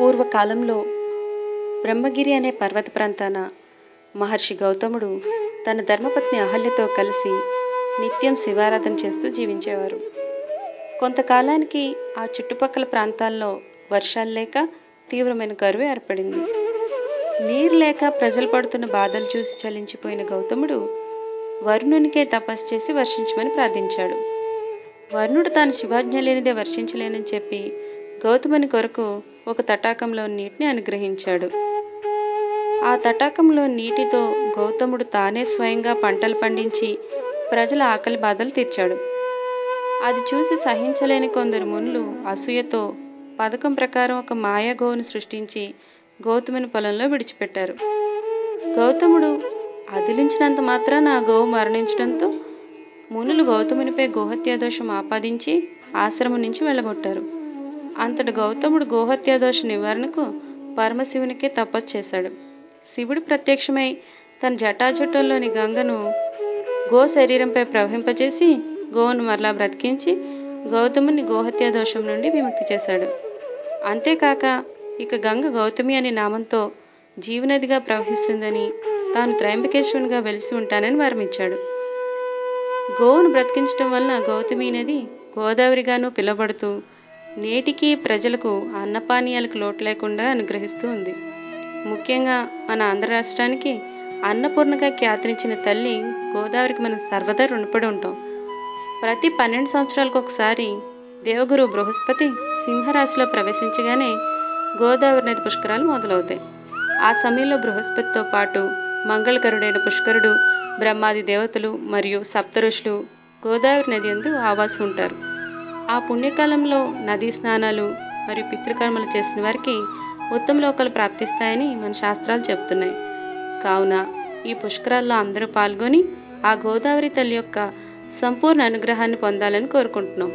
పూర్వకాలంలో బ్రహ్మగిరి అనే పర్వత ప్రాంతాన మహర్షి గౌతముడు తన ధర్మపత్ని అహల్యతో కలిసి నిత్యం శివారాధన చేస్తూ జీవించేవారు. కొంతకాలానికి ఆ చుట్టుపక్కల ప్రాంతాల్లో వర్షాలు లేక తీవ్రమైన కరువు ఏర్పడింది. నీరు లేక ప్రజలు పడుతున్న బాధలు చూసి చలించిపోయిన గౌతముడు వరుణునికే తపస్సు చేసి వర్షించమని ప్రార్థించాడు. వరుణుడు తాను శివాజ్ఞ లేనిదే వర్షించలేనని చెప్పి గౌతముని కొరకు ఒక తటాకంలో నీటిని అనుగ్రహించాడు. ఆ తటాకంలో నీటితో గౌతముడు తానే స్వయంగా పంటలు పండించి ప్రజల ఆకలి బాధలు తీర్చాడు. అది చూసి సహించలేని కొందరు మునులు అసూయతో పథకం ప్రకారం ఒక మాయా గోవును సృష్టించి గౌతముని పొలంలో విడిచిపెట్టారు. గౌతముడు అదిలించినంత మాత్రాన ఆ గోవు మరణించడంతో మునులు గౌతమునిపై గోహత్యాదోషం ఆపాదించి ఆశ్రమం నుంచి వెళ్ళగొట్టారు. అంతటి గౌతముడు గోహత్యాదోష నివారణకు పరమశివునికే తపస్సు చేశాడు. శివుడు ప్రత్యక్షమై తన జటాజుటంలోని గంగను గో శరీరంపై ప్రవహింపజేసి గోవును మరలా బ్రతికించి గౌతముని గోహత్య దోషం నుండి విముక్తి చేశాడు. అంతేకాక ఇక గంగ గౌతమి అనే నామంతో జీవనదిగా ప్రవహిస్తుందని తాను త్రయంబకేశ్వరునిగా వెలిసి ఉంటానని వరమిచ్చాడు. గోవును బ్రతికించడం వలన గౌతమి నది గోదావరిగాను పిలబడుతూ నేటికి ప్రజలకు అన్నపానీయాలకు లోటు లేకుండా అనుగ్రహిస్తూ ఉంది. ముఖ్యంగా మన ఆంధ్ర రాష్ట్రానికి అన్నపూర్ణగా ఖ్యాతినిచ్చిన తల్లి గోదావరికి మనం సర్వదా రుణపడి ఉంటాం. ప్రతి పన్నెండు సంవత్సరాలకు ఒకసారి దేవగురు బృహస్పతి సింహరాశిలో ప్రవేశించగానే గోదావరి నది పుష్కరాలు మొదలవుతాయి. ఆ సమయంలో బృహస్పతితో పాటు మంగళకరుడైన పుష్కరుడు బ్రహ్మాది దేవతలు మరియు సప్తఋషులు గోదావరి నది ఎందు ఆవాసం ఉంటారు. ఆ పుణ్యకాలంలో నదీ స్నానాలు మరియు పితృకర్మలు చేసిన వారికి ఉత్తమ లోకాలు ప్రాప్తిస్తాయని మన శాస్త్రాలు చెప్తున్నాయి కావున ఈ పుష్కరాల్లో అందరూ పాల్గొని ఆ గోదావరి తల్లి యొక్క సంపూర్ణ అనుగ్రహాన్ని పొందాలని కోరుకుంటున్నాం.